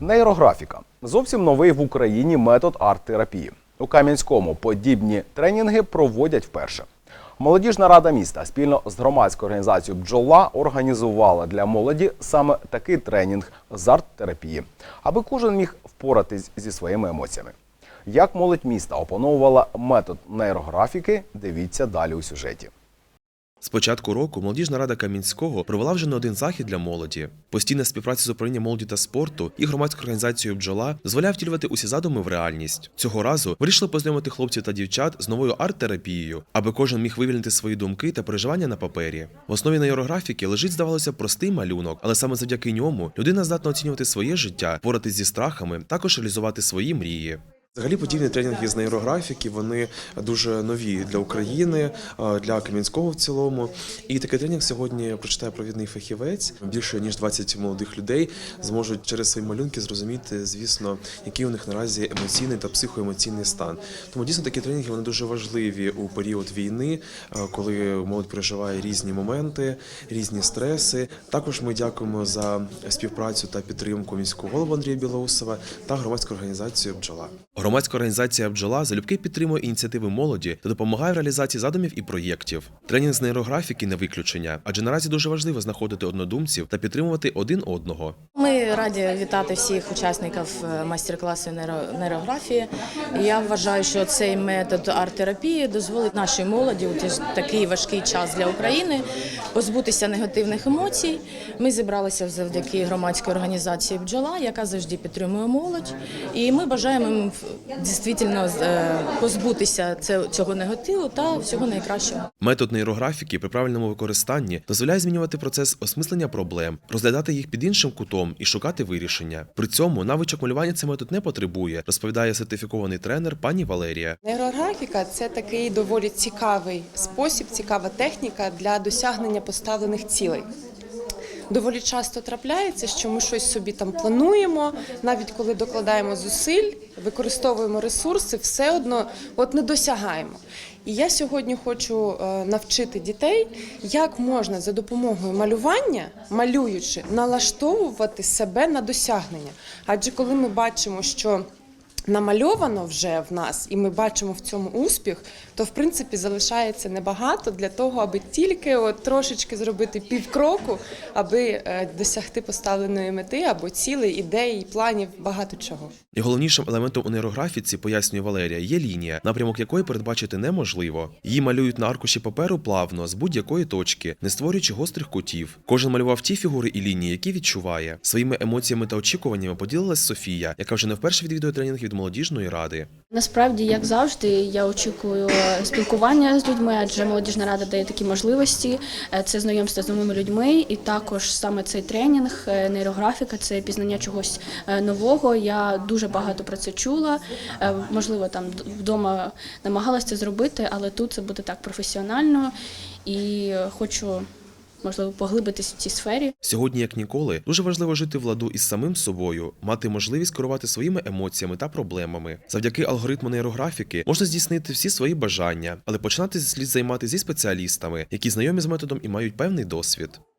Нейрографіка зовсім новий в Україні метод арт-терапії. У Кам'янському подібні тренінги проводять вперше. Молодіжна рада міста спільно з громадською організацією Бджола організувала для молоді саме такий тренінг з арт-терапії, аби кожен міг впоратись зі своїми емоціями. Як молодь міста опановувала метод нейрографіки, дивіться далі у сюжеті. З початку року молодіжна рада Кам'янського провела вже не один захід для молоді. Постійна співпраця з управлінням молоді та спорту і громадською організацією бджола дозволяє втілювати усі задуми в реальність. Цього разу вирішили познайомити хлопців та дівчат з новою арт-терапією, аби кожен міг вивільнити свої думки та переживання на папері. В основі нейрографіки лежить, здавалося, простий малюнок, але саме завдяки ньому людина здатна оцінювати своє життя, поратись зі страхами, також реалізувати свої мрії. Взагалі подібні тренінги з нейрографіки вони дуже нові для України, для Кам'янського в цілому. І такий тренінг сьогодні прочитає провідний фахівець. Більше ніж 20 молодих людей зможуть через свої малюнки зрозуміти, звісно, який у них наразі емоційний та психоемоційний стан. Тому дійсно такі тренінги вони дуже важливі у період війни, коли молодь переживає різні моменти, різні стреси. Також ми дякуємо за співпрацю та підтримку міського голови Андрія Білоусова та громадську організацію Бджола. Громадська організація Бджола залюбки підтримує ініціативи молоді та допомагає в реалізації задумів і проєктів. Тренінг з нейрографіки не виключення, адже наразі дуже важливо знаходити однодумців та підтримувати один одного. Ми раді вітати всіх учасників е, майстер-класу нейро- нейрографії. Я вважаю, що цей метод арт-терапії дозволить нашій молоді у такий важкий час для України позбутися негативних емоцій. Ми зібралися завдяки громадській організації Бджола, яка завжди підтримує молодь. І ми бажаємо їм дійсно е, позбутися це- цього негативу та всього найкращого. Метод нейрографіки при правильному використанні дозволяє змінювати процес осмислення проблем, розглядати їх під іншим кутом і шукати вирішення. При цьому навичок малювання цей метод не потребує, розповідає сертифікований тренер пані Валерія. Нейрографіка це такий доволі цікавий спосіб, цікава техніка для досягнення поставлених цілей. Доволі часто трапляється, що ми щось собі там плануємо, навіть коли докладаємо зусиль, використовуємо ресурси, все одно от не досягаємо. І я сьогодні хочу е, навчити дітей, як можна за допомогою малювання, малюючи, налаштовувати себе на досягнення. Адже коли ми бачимо, що намальовано вже в нас, і ми бачимо в цьому успіх, то в принципі залишається небагато для того, аби тільки от трошечки зробити півкроку, аби е, досягти поставленої мети або цілей, ідей, планів, багато чого. І головнішим елементом у нейрографіці, пояснює Валерія, є лінія, напрямок якої передбачити неможливо. Її малюють на аркуші паперу плавно, з будь-якої точки, не створюючи гострих кутів. Кожен малював ті фігури і лінії, які відчуває. Своїми емоціями та очікуваннями поділилась Софія, яка вже не вперше відвідує тренінг від молодіжної ради. Насправді, як завжди, я очікую спілкування з людьми, адже молодіжна рада дає такі можливості. Е, Це знайомство з новими людьми, і також саме цей тренінг, е, нейрографіка, це пізнання чогось е, нового. Я дуже багато про це чула. Е, Можливо, там вдома намагалася це зробити, але тут це буде так професіонально і е, хочу. Можливо, поглибитись в цій сфері. Сьогодні, як ніколи, дуже важливо жити в ладу із самим собою, мати можливість керувати своїми емоціями та проблемами. Завдяки алгоритму нейрографіки можна здійснити всі свої бажання, але починати слід займатися зі спеціалістами, які знайомі з методом і мають певний досвід.